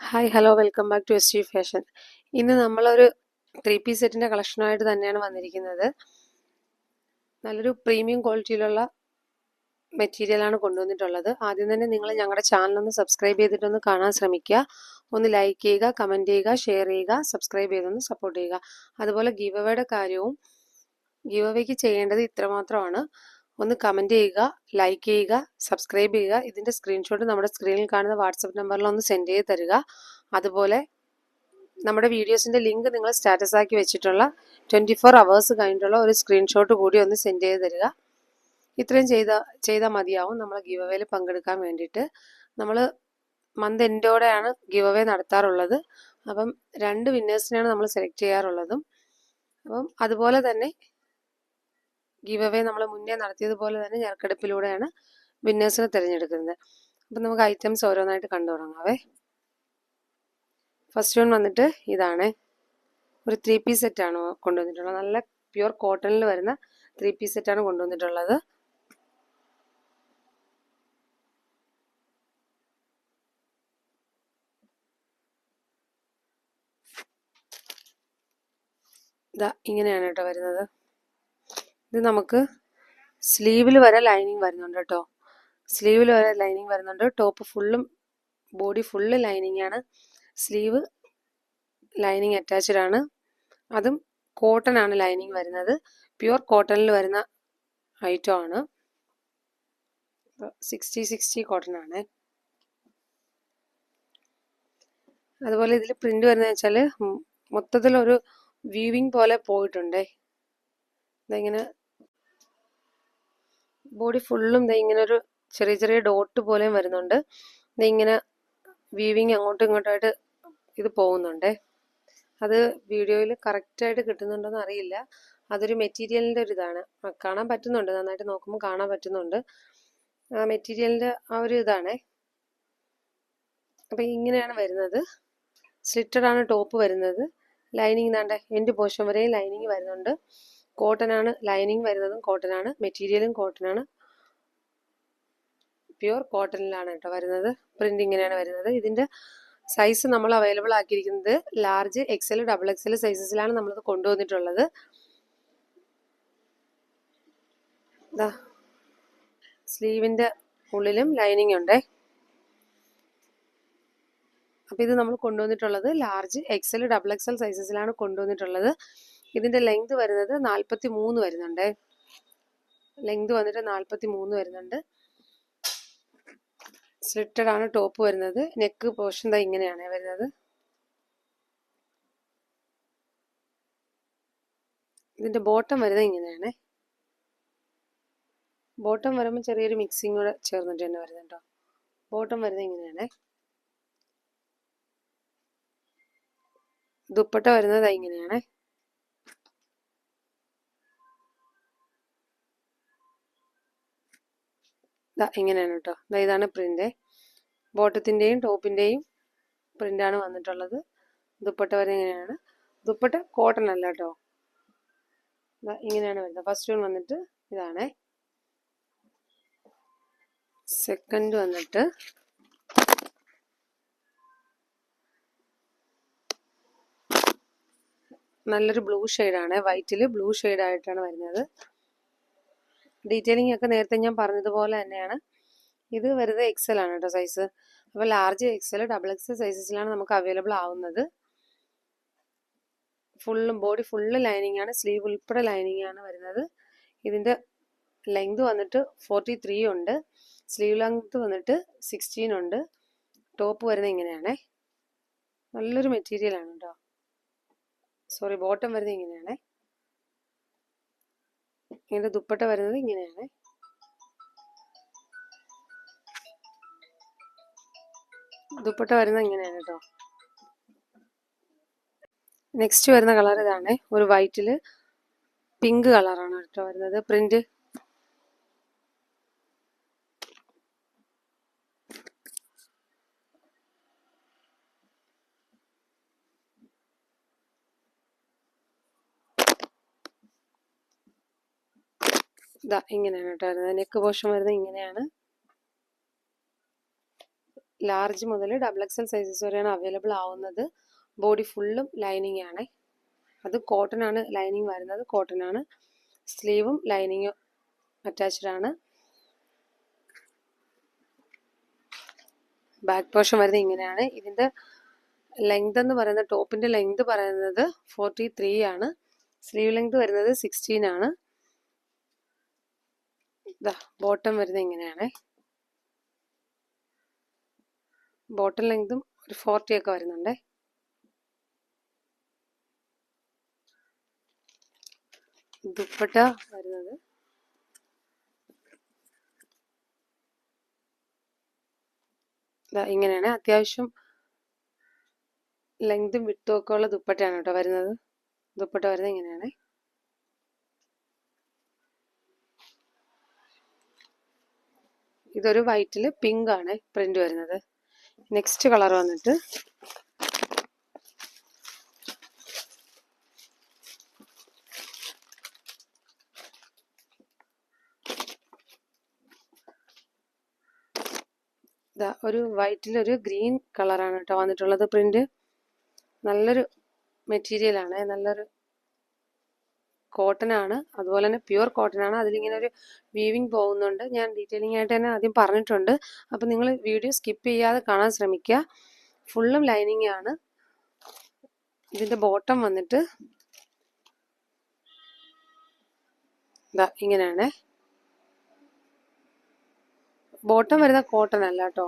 Hi hello welcome back to S T fashion ഇന്ന് നമ്മളൊരു three piece സെറ്റിന്റെ കളക്ഷനായിട്ട് തന്നെയാണ് വന്നിരിക്കുന്നത്. നല്ലൊരു പ്രീമിയം ക്വാളിറ്റിയിലുള്ള മെറ്റീരിയലാണ് കൊണ്ടുവന്നിട്ടുള്ളത്. ആദ്യം തന്നെ നിങ്ങൾ ഞങ്ങളുടെ ചാനലൊന്ന് സബ്സ്ക്രൈബ് ചെയ്തിട്ടൊന്ന് കാണാൻ ശ്രമിക്കുക. ഒന്ന് ലൈക്ക് ചെയ്യുക കമന്റ് ചെയ്യുക ഷെയർ ചെയ്യുക സബ്സ്ക്രൈബ് ചെയ്തൊന്ന് സപ്പോർട്ട് ചെയ്യുക. അതുപോലെ ഗീവ് കാര്യവും ഗീവ് ചെയ്യേണ്ടത് ഇത്രമാത്രമാണ്. ഒന്ന് കമന്റ് ചെയ്യുക ലൈക്ക് ചെയ്യുക സബ്സ്ക്രൈബ് ചെയ്യുക. ഇതിന്റെ സ്ക്രീൻഷോട്ട് നമ്മുടെ സ്ക്രീനിൽ കാണുന്ന വാട്സപ്പ് നമ്പറിൽ ഒന്ന് സെൻഡ് ചെയ്ത് തരിക. അതുപോലെ നമ്മുടെ വീഡിയോസിന്റെ ലിങ്ക് നിങ്ങൾ സ്റ്റാറ്റസ് ആക്കി വെച്ചിട്ടുള്ള ട്വന്റി ഫോർ അവേഴ്സ് കഴിഞ്ഞിട്ടുള്ള ഒരു സ്ക്രീൻഷോട്ട് കൂടി ഒന്ന് സെൻഡ് ചെയ്ത് തരിക. ഇത്രയും ചെയ്ത ചെയ്താൽ മതിയാവും. നമ്മൾ ഗീവ് അവേയിൽ പങ്കെടുക്കാൻ വേണ്ടിയിട്ട്. നമ്മൾ മന്ത് എൻഡോടെയാണ് ഗീവ് അവേ നടത്താറുള്ളത്. അപ്പം രണ്ട് വിന്നേഴ്സിനെയാണ് നമ്മൾ സെലക്ട് ചെയ്യാറുള്ളതും. അപ്പം അതുപോലെ തന്നെ ഗീവ് അവേ നമ്മൾ മുന്നേ നടത്തിയതുപോലെ തന്നെ ഞെറുക്കെടുപ്പിലൂടെയാണ് വിന്നേഴ്സിനെ തിരഞ്ഞെടുക്കുന്നത്. അപ്പം നമുക്ക് ഐറ്റംസ് ഓരോന്നായിട്ട് കണ്ടു തുടങ്ങാവേ. ഫസ്റ്റ് വൺ വന്നിട്ട് ഇതാണ്. ഒരു ത്രീ പീസ് സെറ്റാണ് കൊണ്ടുവന്നിട്ടുള്ളത്. നല്ല പ്യുർ കോട്ടണിൽ വരുന്ന ത്രീ പീസ് സെറ്റാണ് കൊണ്ടുവന്നിട്ടുള്ളത്. ഇതാ ഇങ്ങനെയാണ് കേട്ടോ വരുന്നത്. ഇത് നമുക്ക് സ്ലീവിൽ വരെ ലൈനിങ് വരുന്നുണ്ട് കേട്ടോ സ്ലീവിൽ വരെ ലൈനിങ് വരുന്നുണ്ട്. ടോപ്പ് ഫുള്ളും ബോഡി ഫുള്ള് ലൈനിങ് ആണ്. സ്ലീവ് ലൈനിങ് അറ്റാച്ച്ഡ് ആണ്. അതും കോട്ടൺ ആണ് ലൈനിങ് വരുന്നത്. പ്യുവർ കോട്ടണിൽ വരുന്ന ഐറ്റം ആണ്. സിക്സ്റ്റി സിക്സ്റ്റി കോട്ടൺ ആണ്. അതുപോലെ ഇതിൽ പ്രിന്റ് വരുന്നത് വെച്ചാൽ മൊത്തത്തിലൊരു വീവിങ് പോലെ പോയിട്ടുണ്ടേ. ഇങ്ങനെ ബോഡി ഫുള്ളും ഇങ്ങനെ ഒരു ചെറിയ ചെറിയ ഡോട്ട് പോലെയും വരുന്നുണ്ട്. ഇതിങ്ങനെ വീവിങ് അങ്ങോട്ടും ഇങ്ങോട്ടായിട്ട് ഇത് പോകുന്നുണ്ടേ. അത് വീഡിയോയിൽ കറക്റ്റായിട്ട് കിട്ടുന്നുണ്ടോയെന്ന് അറിയില്ല. അതൊരു മെറ്റീരിയലിന്റെ ഒരു ഇതാണ്. കാണാൻ പറ്റുന്നുണ്ട്. നന്നായിട്ട് നോക്കുമ്പോൾ കാണാൻ പറ്റുന്നുണ്ട്. ആ മെറ്റീരിയലിന്റെ ആ ഒരു ഇതാണേ. അപ്പം ഇങ്ങനെയാണ് വരുന്നത്. സ്ലിറ്റഡ് ആണ് ടോപ്പ് വരുന്നത്. ലൈനിങ് താണ്ട എന്റെ പോഷൻ വരെയും ലൈനിങ് വരുന്നുണ്ട്. കോട്ടൺ ആണ് ലൈനിങ് വരുന്നതും കോട്ടൺ ആണ് മെറ്റീരിയലും കോട്ടൺ ആണ് പ്യുവർ കോട്ടണിലാണ് കേട്ടോ വരുന്നത്. പ്രിന്റ് ഇങ്ങനെയാണ് വരുന്നത്. ഇതിന്റെ സൈസ് നമ്മൾ അവൈലബിൾ ആക്കിയിരിക്കുന്നത് ലാർജ് എക്സൽ ഡബിൾ എക്സൽ സൈസസിലാണ് നമ്മളിത് കൊണ്ടുവന്നിട്ടുള്ളത്. സ്ലീവിന്റെ ഉള്ളിലും ലൈനിങ് ഉണ്ടേ. അപ്പോൾ ഇത് നമ്മൾ കൊണ്ടുവന്നിട്ടുള്ളത് ലാർജ് എക്സൽ ഡബിൾ എക്സൽ സൈസസിലാണ് കൊണ്ടുവന്നിട്ടുള്ളത്. ഇതിന്റെ ലെങ്ത് വരുന്നത് നാൽപ്പത്തി മൂന്ന് വരുന്നുണ്ട്. ലെങ്ത് വന്നിട്ട് നാൽപ്പത്തി മൂന്ന് വരുന്നുണ്ട്. സ്ലിറ്റഡ് ആണ് ടോപ്പ് വരുന്നത്. നെക്ക് പോർഷൻ ദാ ഇങ്ങനെയാണ് വരുന്നത്. ഇതിന്റെ ബോട്ടം വരുന്നത് ഇങ്ങനെയാണ്. ബോട്ടം വരുമ്പോൾ ചെറിയൊരു മിക്സിങ് കൂടെ ചേർന്നിട്ട് തന്നെ വരുന്നുണ്ടോ ബോട്ടം വരുന്നത് ഇങ്ങനെയാണ്. ദുപ്പട്ട വരുന്നത് ഇങ്ങനെയാണ്. ഇങ്ങനെയാണ് കേട്ടോ ഇതാണ് പ്രിന്റ് ബോട്ടത്തിന്റെയും ടോപ്പിന്റെയും പ്രിന്റാണ് വന്നിട്ടുള്ളത്. ദുപ്പട്ട വരെ ഇങ്ങനെയാണ്. ദുപ്പട്ട കോട്ടൺ അല്ല കേട്ടോ ഇങ്ങനെയാണ് വരുന്നത്. ഫസ്റ്റ് വൺ വന്നിട്ട് ഇതാണ്. സെക്കൻഡ് വന്നിട്ട് നല്ലൊരു ബ്ലൂ ഷെയ്ഡാണ് വൈറ്റിൽ ബ്ലൂ ഷെയ്ഡായിട്ടാണ് വരുന്നത്. ഡീറ്റെയിലിംഗ് ഒക്കെ നേരത്തെ ഞാൻ പറഞ്ഞതുപോലെ തന്നെയാണ്. ഇത് വരുന്നത് എക്സൽ ആണ് കേട്ടോ സൈസ് അപ്പോൾ ലാർജ് എക്സൽ ഡബിൾ എക്സൽ സൈസസിലാണ് നമുക്ക് അവൈലബിൾ ആവുന്നത്. ഫുള്ളും ബോഡി ഫുള്ള് ലൈനിങ് ആണ് സ്ലീവ് ഉൾപ്പെടെ ലൈനിങ് ആണ് വരുന്നത്. ഇതിന്റെ ലെങ്ത് വന്നിട്ട് ഫോർട്ടി ത്രീ ഉണ്ട്. സ്ലീവ് ലെങ്ത് വന്നിട്ട് സിക്സ്റ്റീൻ ഉണ്ട്. ടോപ്പ് വരുന്നത് ഇങ്ങനെയാണേ. നല്ലൊരു മെറ്റീരിയൽ ആണ് കേട്ടോ സോറി ബോട്ടം വരുന്നത് ഇങ്ങനെയാണേ. ഇതിന്റെ ദുപ്പട്ട വരുന്നത് ഇങ്ങനെയാണ്. ദുപ്പട്ട വരുന്നത് ഇങ്ങനെയാണ് കേട്ടോ നെക്സ്റ്റ് വരുന്ന കളർ ഇതാണ് ഒരു വൈറ്റിൽ പിങ്ക് കളറാണ് കേട്ടോ വരുന്നത്. പ്രിന്റ് ഇതാ ഇങ്ങനെയാണ് കേട്ടോ വരുന്നത്. നെക്ക് പോർഷൻ വരുന്നത് ഇങ്ങനെയാണ്. ലാർജ് മുതൽ ഡബിൾ എക്സൽ സൈസസ് വരെയാണ് അവൈലബിൾ ആവുന്നത്. ബോഡി ഫുള്ളും ലൈനിങ് ആണ്. അത് കോട്ടൺ ആണ് ലൈനിങ് വരുന്നത്. കോട്ടൺ ആണ്. സ്ലീവും ലൈനിങ്ങും അറ്റാച്ച്ഡ് ആണ്. ബാക്ക് പോർഷൻ വരുന്നത് ഇങ്ങനെയാണ്. ഇതിന്റെ ലെങ്ത് എന്ന് പറയുന്നത് ടോപ്പിന്റെ ലെങ്ത് പറയുന്നത് ഫോർട്ടി ത്രീ ആണ്. സ്ലീവ് ലെങ്ത് വരുന്നത് സിക്സ്റ്റീൻ ആണ്. ബോട്ടം വരുന്നത് ഇങ്ങനെയാണ്. ബോട്ടം ലെങ്തും ഒരു ഫോർട്ടി ഒക്കെ വരുന്നുണ്ട്. ദുപ്പട്ട വരുന്നത്. ഇങ്ങനെയാണ്. അത്യാവശ്യം ലെങ്തും വിട്ടും ഒക്കെ ഉള്ള ദുപ്പട്ടയാണ് കേട്ടോ വരുന്നത്. ദുപ്പട്ട വരുന്നത് ഇങ്ങനെയാണ്. ഇതൊരു വൈറ്റിൽ പിങ്ക് ആണ് പ്രിന്റ് വരുന്നത്. നെക്സ്റ്റ് കളർ വന്നിട്ട് ഒരു വൈറ്റിൽ ഒരു ഗ്രീൻ കളറാണ് കേട്ടോ വന്നിട്ടുള്ളത് പ്രിന്റ്. നല്ലൊരു മെറ്റീരിയൽ ആണ്. നല്ലൊരു കോട്ടൺ ആണ് അതുപോലെ തന്നെ പ്യുവർ കോട്ടൺ ആണ് അതിലിങ്ങനെ ഒരു വീവിങ് പോകുന്നുണ്ട്. ഞാൻ ഡീറ്റെയിലിംഗ് ആയിട്ട് തന്നെ ആദ്യം പറഞ്ഞിട്ടുണ്ട്. അപ്പോൾ നിങ്ങൾ വീഡിയോ സ്കിപ്പ് ചെയ്യാതെ കാണാൻ ശ്രമിക്കുക. ഫുള്ളും ലൈനിങ് ആണ്. ഇതിന്റെ ബോട്ടം വന്നിട്ട് ഇതാ ഇങ്ങനെയാണ്. ബോട്ടം വരുന്ന കോട്ടൺ അല്ല കേട്ടോ.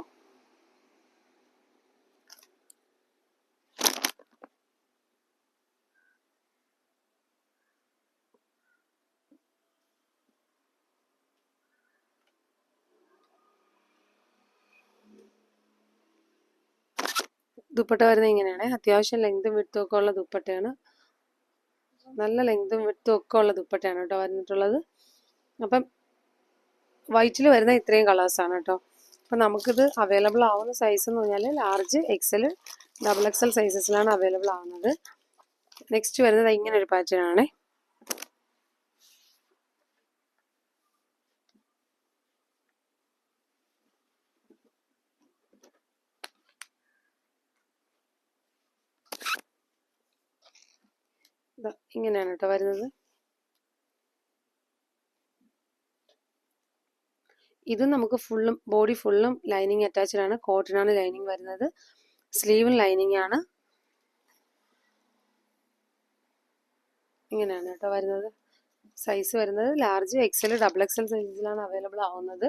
ദുപ്പട്ട വരുന്നത് ഇങ്ങനെയാണ്. അത്യാവശ്യം ലെങ്തും വിട്ടും ഒക്കെ ഉള്ള ദുപ്പട്ടയാണ്. നല്ല ലെങ്തും വിട്ടും ഒക്കെ ഉള്ള ദുപ്പട്ടയാണ് കേട്ടോ വന്നിട്ടുള്ളത്. അപ്പം വൈറ്റിൽ വരുന്ന ഇത്രയും കളേഴ്സാണ് കേട്ടോ. അപ്പം നമുക്കിത് അവൈലബിൾ ആവുന്ന സൈസ് എന്ന് പറഞ്ഞാൽ ലാർജ് എക്സൽ ഡബിൾ എക്സൽ സൈസസിലാണ് അവൈലബിൾ ആവുന്നത്. നെക്സ്റ്റ് വരുന്നത് ഇങ്ങനെ ഒരു പാറ്റേൺ ആണ്. ഇങ്ങനെയാണ് കേട്ടോ വരുന്നത്. ഇത് നമുക്ക് ഫുള്ളും ബോഡി ഫുള്ളും ലൈനിങ് അറ്റാച്ച്ഡ് ആണ്. കോട്ടൺ ആണ് ലൈനിങ് വരുന്നത്. സ്ലീവും ലൈനിങ് ആണ്. ഇങ്ങനെയാണ് കേട്ടോ വരുന്നത്. സൈസ് വരുന്നത് ലാർജ് എക്സൽ ഡബിൾ എക്സൽ സൈസിലാണ് അവൈലബിൾ ആവുന്നത്.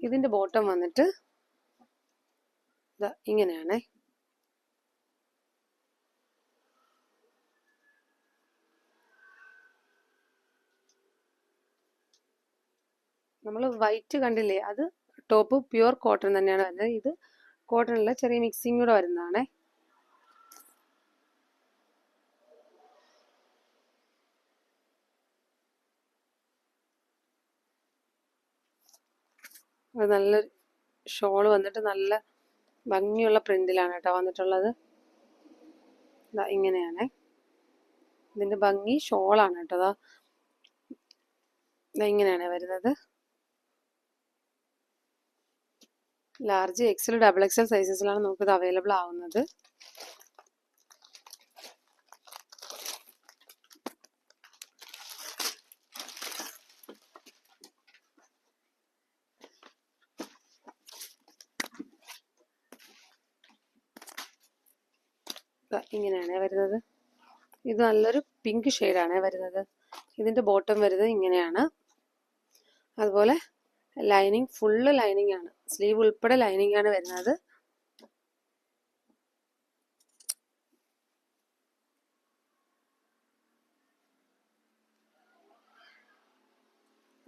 ഇതിന്റെ ബോട്ടം വന്നിട്ട് ഇങ്ങനെയാണേ. നമ്മൾ വൈറ്റ് കണ്ടില്ലേ? അത് ടോപ്പ് പ്യുവർ കോട്ടൺ തന്നെയാണ് വരുന്നത്. ഇത് കോട്ടണിലെ ചെറിയ മിക്സിംഗ് കൂടെ വരുന്നതാണേ. നല്ല ഷോൾ വന്നിട്ട് നല്ല ഭംഗിയുള്ള പ്രിന്റിലാണ് കേട്ടോ വന്നിട്ടുള്ളത്. ഇങ്ങനെയാണ്. ഇതിന്റെ ഭംഗി ഷോളാണ് കേട്ടോ. ഇങ്ങനെയാണ് വരുന്നത്. ലാർജ് എക്സൽ ഡബിൾ എക്സൽ സൈസസിലാണ് നമുക്കിത് അവൈലബിൾ ആവുന്നത്. ഇങ്ങനെയാണ് വരുന്നത്. ഇത് നല്ലൊരു പിങ്ക് ഷെയ്ഡാണ് വരുന്നത്. ഇതിന്റെ ബോട്ടം വരുന്നത് ഇങ്ങനെയാണ്. അതുപോലെ ലൈനിങ് ഫുള്ള് ലൈനിങ് ആണ്. സ്ലീവ് ഉൾപ്പെടെ ലൈനിങ് ആണ് വരുന്നത്.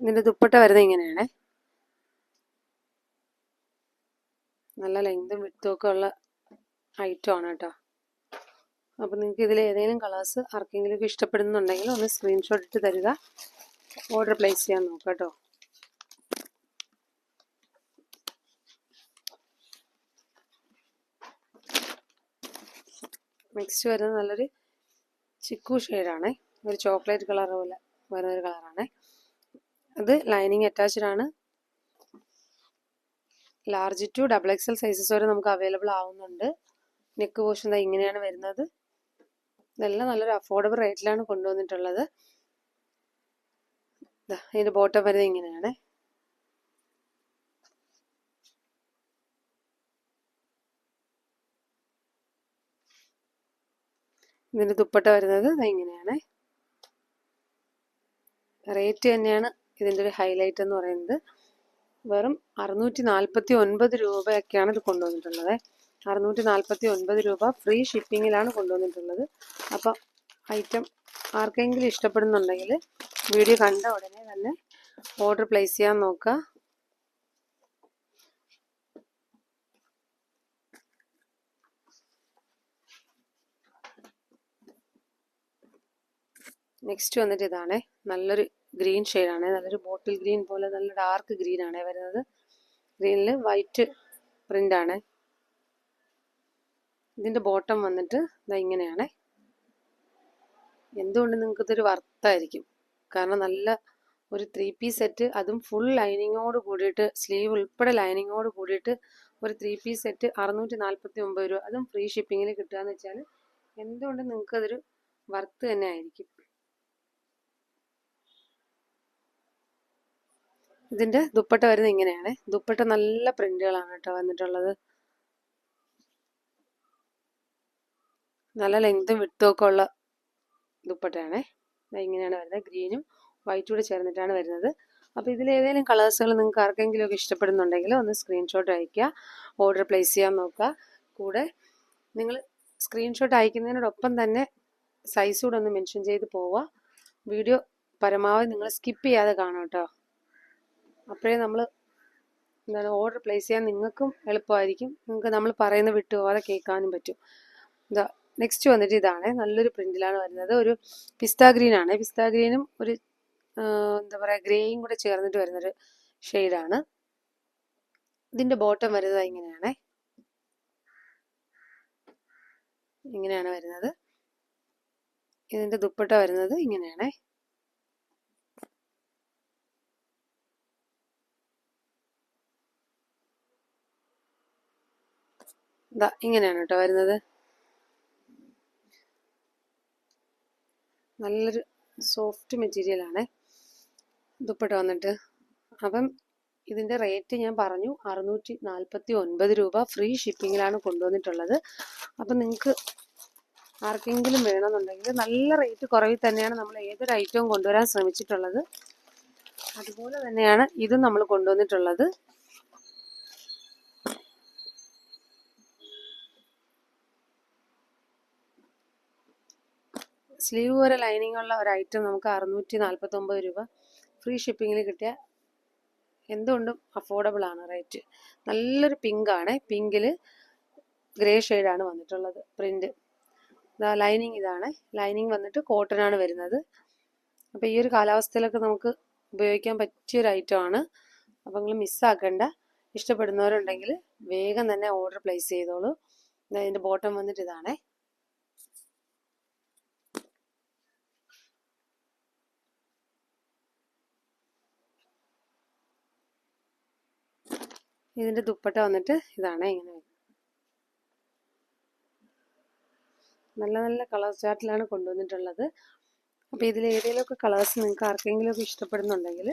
ഇതിന്റെ ദുപ്പട്ട വരുന്നത് ഇങ്ങനെയാണ്. നല്ല ലെങ്തും വിട്ടും ഒക്കെ ഉള്ള ഐറ്റം ആണ് കേട്ടോ. അപ്പം നിങ്ങൾക്ക് ഇതിൽ ഏതെങ്കിലും കളേഴ്സ് ആർക്കെങ്കിലും ഇഷ്ടപ്പെടുന്നുണ്ടെങ്കിൽ ഒന്ന് സ്ക്രീൻഷോട്ട് ഇട്ട് തരിക. ഓർഡർ പ്ലേസ് ചെയ്യാൻ നോക്കാം കേട്ടോ. നെക്സ്റ്റ് വരുന്നത് നല്ലൊരു ചിക്കു ഷെയ്ഡാണ് ഒരു ചോക്ലേറ്റ് കളർ പോലെ വരുന്ന ഒരു കളറാണ്. അത് ലൈനിങ് അറ്റാച്ച്ഡ് ആണ്. Large to double XL sizes വരെ നമുക്ക് അവൈലബിൾ ആവുന്നുണ്ട്. നെക്ക് പോർഷൻ ഇങ്ങനെയാണ് വരുന്നത്. ഇതെല്ലാം നല്ലൊരു അഫോർഡബിൾ റേറ്റിലാണ് കൊണ്ടുവന്നിട്ടുള്ളത്. ഇതിന്റെ ബോട്ടം വരുന്നത് ഇങ്ങനെയാണ്. ഇതിന്റെ ദുപ്പട്ട വരുന്നത് ഇങ്ങനെയാണ്. റേറ്റ് തന്നെയാണ് ഇതിന്റെ ഒരു ഹൈലൈറ്റ് എന്ന് പറയുന്നത്. വെറും അറുന്നൂറ്റി നാൽപ്പത്തി ഒൻപത് രൂപയൊക്കെയാണ് ഇത് കൊണ്ടുവന്നിട്ടുള്ളത്. അറുന്നൂറ്റി നാൽപ്പത്തി ഒൻപത് രൂപ ഫ്രീ ഷിപ്പിങ്ങിലാണ് കൊണ്ടുവന്നിട്ടുള്ളത്. അപ്പം ഐറ്റം ആർക്കെങ്കിലും ഇഷ്ടപ്പെടുന്നുണ്ടെങ്കിൽ വീഡിയോ കണ്ട ഉടനെ തന്നെ ഓർഡർ പ്ലേസ് ചെയ്യാൻ നോക്കുക. നെക്സ്റ്റ് വന്നിട്ട് ഇതാണ്. നല്ലൊരു ഗ്രീൻ ഷെയ്ഡാണ് നല്ലൊരു ബോട്ടിൽ ഗ്രീൻ പോലെ നല്ല ഡാർക്ക് ഗ്രീൻ ആണ് വരുന്നത്. ഗ്രീനിൽ വൈറ്റ് പ്രിന്റ് ആണ്. ഇതിന്റെ ബോട്ടം വന്നിട്ട് ഇതാ ഇങ്ങനെയാണ്. എന്തുകൊണ്ട് നിങ്ങൾക്ക് ഇതൊരു വർത്തായിരിക്കും കാരണം നല്ല ഒരു ത്രീ പീസ് സെറ്റ് അതും ഫുൾ ലൈനിങ്ങോട് കൂടിയിട്ട് സ്ലീവ് ഉൾപ്പെടെ ലൈനിങ്ങോട് കൂടിയിട്ട് ഒരു ത്രീ പീസ് സെറ്റ് അറുന്നൂറ്റി നാൽപ്പത്തി ഒമ്പത് രൂപ. അതും ഫ്രീ ഷിപ്പിങ്ങിൽ കിട്ടുക എന്ന് വെച്ചാൽ എന്തുകൊണ്ട് നിങ്ങൾക്ക് അതൊരു വർത്ത് തന്നെ ആയിരിക്കും? ഇതിന്റെ ദുപ്പട്ട വരുന്നത് ഇങ്ങനെയാണ്. ദുപ്പട്ട നല്ല പ്രിന്റുകളാണ് കേട്ടോ വന്നിട്ടുള്ളത്. നല്ല ലെങ്തും വിട്ടും ഒക്കെ ഉള്ള ദുപ്പട്ടയാണേ. ഇങ്ങനെയാണ് വരുന്നത്. ഗ്രീനും വൈറ്റും കൂടെ ചേർന്നിട്ടാണ് വരുന്നത്. അപ്പോൾ ഇതിൽ ഏതെങ്കിലും കളേഴ്സുകൾ നിങ്ങൾക്ക് ആർക്കെങ്കിലും ഒക്കെ ഇഷ്ടപ്പെടുന്നുണ്ടെങ്കിൽ ഒന്ന് സ്ക്രീൻഷോട്ട് അയയ്ക്കുക. ഓർഡർ പ്ലേസ് ചെയ്യാൻ നോക്കുക. കൂടെ നിങ്ങൾ സ്ക്രീൻഷോട്ട് അയക്കുന്നതിനോടൊപ്പം തന്നെ സൈസ് കൂടെ ഒന്ന് മെൻഷൻ ചെയ്ത് പോവുക. വീഡിയോ പരമാവധി നിങ്ങൾ സ്കിപ്പ് ചെയ്യാതെ കാണാം കേട്ടോ. അപ്പോഴേ നമ്മൾ എന്താണ് ഓർഡർ പ്ലേസ് ചെയ്യാൻ നിങ്ങൾക്കും എളുപ്പമായിരിക്കും. നിങ്ങൾക്ക് നമ്മൾ പറയുന്ന വിട്ടുപോകാതെ കേൾക്കാനും പറ്റും. ഇതാ നെക്സ്റ്റ് വന്നിട്ട് ഇതാണ്. നല്ലൊരു പ്രിന്റിലാണ് വരുന്നത്. ഒരു പിസ്ത ഗ്രീൻ ആണ്. പിസ്ത ഗ്രീനും ഒരു എന്താ പറയുക ഗ്രേയും കൂടെ ചേർന്നിട്ട് വരുന്നൊരു ഷെയ്ഡാണ് ഇതിന്റെ ബോട്ടം വരുന്നത് ഇങ്ങനെയാണ്. ഇങ്ങനെയാണ് വരുന്നത്. ഇതിന്റെ ദുപ്പട്ട വരുന്നത് ഇങ്ങനെയാണ്. ഇതാ ഇങ്ങനെയാണ് കേട്ടോ വരുന്നത്. നല്ലൊരു സോഫ്റ്റ് മെറ്റീരിയൽ ആണ് ദുപ്പട്ട വന്നിട്ട്. അപ്പം ഇതിന്റെ റേറ്റ് ഞാൻ പറഞ്ഞു അറുന്നൂറ്റി നാൽപ്പത്തി ഒൻപത് രൂപ ഫ്രീ ഷിപ്പിങ്ങിലാണ് കൊണ്ടുവന്നിട്ടുള്ളത്. അപ്പം നിങ്ങൾക്ക് ആർക്കെങ്കിലും വേണമെന്നുണ്ടെങ്കിൽ നല്ല റേറ്റ് കുറവിൽ തന്നെയാണ് നമ്മൾ ഏതൊരു ഐറ്റവും കൊണ്ടുവരാൻ ശ്രമിച്ചിട്ടുള്ളത്. അതുപോലെ തന്നെയാണ് ഇതും നമ്മൾ കൊണ്ടുവന്നിട്ടുള്ളത്. സ്ലീവ് വരെ ലൈനിങ് ഉള്ള ഒരു ഐറ്റം നമുക്ക് അറുന്നൂറ്റി നാൽപ്പത്തൊമ്പത് രൂപ ഫ്രീ ഷിപ്പിങ്ങിൽ കിട്ടിയ എന്തുകൊണ്ടും അഫോർഡബിൾ ആണ് റേറ്റ് നല്ലൊരു പിങ്ക് ആണ്. പിങ്കിൽ ഗ്രേ ഷെയ്ഡാണ് വന്നിട്ടുള്ളത് പ്രിന്റ് ഇതാ ലൈനിങ് ഇതാണ്. ലൈനിങ് വന്നിട്ട് കോട്ടൺ ആണ് വരുന്നത്. അപ്പോൾ ഈ ഒരു കാലാവസ്ഥയിലൊക്കെ നമുക്ക് ഉപയോഗിക്കാൻ പറ്റിയ ഒരു ഐറ്റം ആണ് അപ്പോൾ നിങ്ങൾ മിസ്സാക്കണ്ട ഇഷ്ടപ്പെടുന്നവരുണ്ടെങ്കിൽ വേഗം തന്നെ ഓർഡർ പ്ലേസ് ചെയ്തോളൂ. ഇതിന്റെ ബോട്ടം വന്നിട്ട് ഇതാണേ. ഇതിന്റെ ദുപ്പട്ട വന്നിട്ട് ഇതാണ് ഇങ്ങനെ. നല്ല നല്ല കളർ ചാർട്ടിലാണ് കൊണ്ടുവന്നിട്ടുള്ളത്. അപ്പോൾ ഇതിൽ ഏതെങ്കിലുമൊക്കെ കളേഴ്സ് നിങ്ങൾക്ക് ആർക്കെങ്കിലുമൊക്കെ ഇഷ്ടപ്പെടുന്നുണ്ടെങ്കിൽ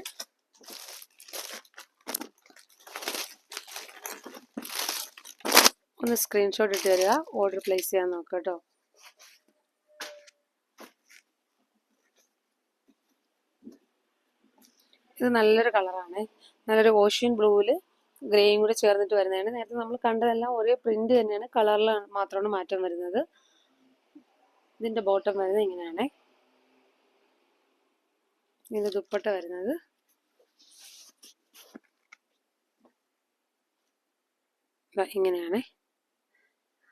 ഒന്ന് സ്ക്രീൻഷോട്ട് ഇട്ട് തരിക. ഓർഡർ പ്ലേസ് ചെയ്യാൻ നോക്കാം കേട്ടോ. ഇത് നല്ലൊരു കളറാണ്. നല്ലൊരു ഓഷ്യൻ ബ്ലൂവിൽ ഗ്രേയും കൂടെ ചേർന്നിട്ട് വരുന്നതാണ്. നേരത്തെ നമ്മൾ കണ്ടതെല്ലാം ഒരേ പ്രിന്റ് തന്നെയാണ്. കളറിൽ മാത്രമാണ് മാറ്റം വരുന്നത്. ഇതിന്റെ ബോട്ടം വരുന്നത് ഇങ്ങനെയാണ്. ഇതിന്റെ ദുപ്പട്ട വരുന്നത്. ഇങ്ങനെയാണ്.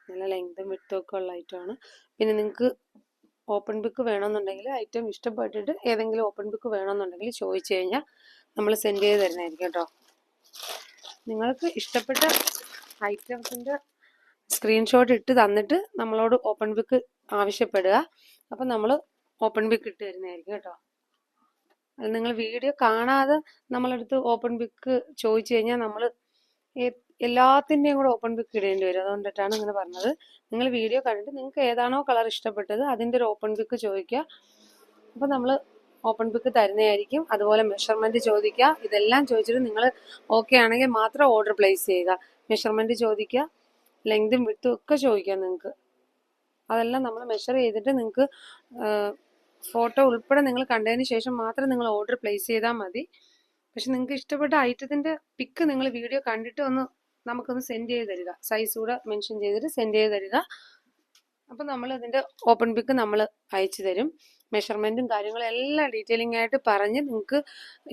നല്ല ലെങ്തും വിട്ടും ഒക്കെ ഉള്ള ഐറ്റമാണ് പിന്നെ നിങ്ങൾക്ക് ഓപ്പൺ ബുക്ക് വേണമെന്നുണ്ടെങ്കിൽ ഐറ്റം ഇഷ്ടപ്പെട്ടിട്ട് ഏതെങ്കിലും ഓപ്പൺ ബുക്ക് വേണമെന്നുണ്ടെങ്കിൽ ചോദിച്ചു കഴിഞ്ഞാൽ നമ്മൾ സെൻഡ് ചെയ്ത് തരുന്നതായിരിക്കും കേട്ടോ. നിങ്ങൾക്ക് ഇഷ്ടപ്പെട്ട ഐറ്റംസിന്റെ സ്ക്രീൻഷോട്ട് ഇട്ട് തന്നിട്ട് നമ്മളോട് ഓപ്പൺ ബുക്ക് ആവശ്യപ്പെടുക. അപ്പം നമ്മൾ ഓപ്പൺ ബുക്ക് ഇട്ട് തരുന്നതായിരിക്കും കേട്ടോ. അത് നിങ്ങൾ വീഡിയോ കാണാതെ നമ്മളടുത്ത് ഓപ്പൺ ബുക്ക് ചോദിച്ചു കഴിഞ്ഞാൽ നമ്മൾ എല്ലാത്തിന്റെയും കൂടെ ഓപ്പൺ ബുക്ക് ഇടേണ്ടി വരും. അതുകൊണ്ടിട്ടാണ് ഇങ്ങനെ പറഞ്ഞത്. നിങ്ങൾ വീഡിയോ കണ്ടിട്ട് നിങ്ങൾക്ക് ഏതാണോ കളർ ഇഷ്ടപ്പെട്ടത് അതിന്റെ ഒരു ഓപ്പൺ ബുക്ക് ചോദിക്കുക. അപ്പോൾ നമ്മൾ ഓപ്പൺ ബുക്ക് തരുന്നതായിരിക്കും. അതുപോലെ മെഷർമെന്റ് ചോദിക്കുക. ഇതെല്ലാം ചോദിച്ചിട്ട് നിങ്ങൾ ഓക്കെ ആണെങ്കിൽ മാത്രം ഓർഡർ പ്ലേസ് ചെയ്യുക. മെഷർമെന്റ് ചോദിക്കുക. ലെങ്തും വിട്ടും ഒക്കെ ചോദിക്കാം നിങ്ങൾക്ക് അതെല്ലാം നമ്മൾ മെഷർ ചെയ്തിട്ട് നിങ്ങൾക്ക് ഫോട്ടോ ഉൾപ്പെടെ നിങ്ങൾ കണ്ടതിന് ശേഷം മാത്രം നിങ്ങൾ ഓർഡർ പ്ലേസ് ചെയ്താൽ മതി. പക്ഷെ നിങ്ങൾക്ക് ഇഷ്ടപ്പെട്ട ഐറ്റത്തിന്റെ പിക്ക് നിങ്ങൾ വീഡിയോ കണ്ടിട്ട് ഒന്ന് നമുക്കൊന്ന് സെൻഡ് ചെയ്ത് തരിക. സൈസ് കൂടെ മെൻഷൻ ചെയ്തിട്ട് സെൻഡ് ചെയ്ത് തരിക. അപ്പം നമ്മൾ ഇതിന്റെ ഓപ്പൺ പിക്ക് നമ്മൾ അയച്ചു തരും. മെഷർമെന്റും കാര്യങ്ങളും എല്ലാം ഡീറ്റെയിലിംഗ് ആയിട്ട് പറഞ്ഞ് നിങ്ങൾക്ക്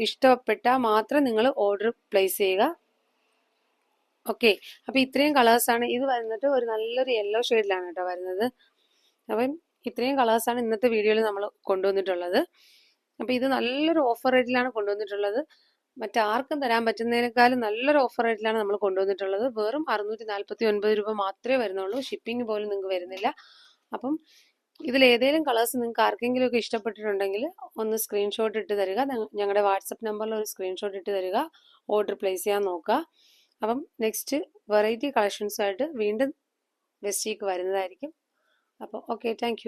ഇഷ്ടപ്പെട്ടാൽ മാത്രം നിങ്ങൾ ഓർഡർ പ്ലേസ് ചെയ്യുക. ഓക്കെ അപ്പോൾ ഇത്രയും കളേഴ്സാണ് ഇത് വരുന്നിട്ട് ഒരു നല്ലൊരു യെല്ലോ ഷെയ്ഡിലാണ് കേട്ടോ വരുന്നത്. അപ്പം ഇത്രയും കളേഴ്സാണ് ഇന്നത്തെ വീഡിയോയിൽ നമ്മൾ കൊണ്ടുവന്നിട്ടുള്ളത്. അപ്പോൾ ഇത് നല്ലൊരു ഓഫർ റേറ്റിലാണ് കൊണ്ടുവന്നിട്ടുള്ളത്. മറ്റാർക്കും തരാൻ പറ്റുന്നതിനേക്കാളും നല്ലൊരു ഓഫർ റേറ്റിലാണ് നമ്മൾ കൊണ്ടുവന്നിട്ടുള്ളത്. വെറും അറുന്നൂറ്റി നാൽപ്പത്തി ഒൻപത് രൂപ മാത്രമേ വരുന്നുള്ളൂ. ഷിപ്പിംഗ് പോലും നിങ്ങൾക്ക് വരുന്നില്ല. അപ്പം ഇതിൽ ഏതെങ്കിലും കളേഴ്സ് നിങ്ങൾക്ക് ആർക്കെങ്കിലും ഒക്കെ ഇഷ്ടപ്പെട്ടിട്ടുണ്ടെങ്കിൽ ഒന്ന് സ്ക്രീൻഷോട്ട് ഇട്ട് തരിക. ഞങ്ങളുടെ വാട്സപ്പ് നമ്പറിൽ ഒരു സ്ക്രീൻഷോട്ട് ഇട്ട് തരിക. ഓർഡർ പ്ലേസ് ചെയ്യാൻ നോക്കുക. അപ്പം നെക്സ്റ്റ് വെറൈറ്റി കളക്ഷൻസുമായിട്ട് വീണ്ടും വെസ്റ്റീക്ക് വരുന്നതായിരിക്കും. അപ്പോൾ ഓക്കെ താങ്ക്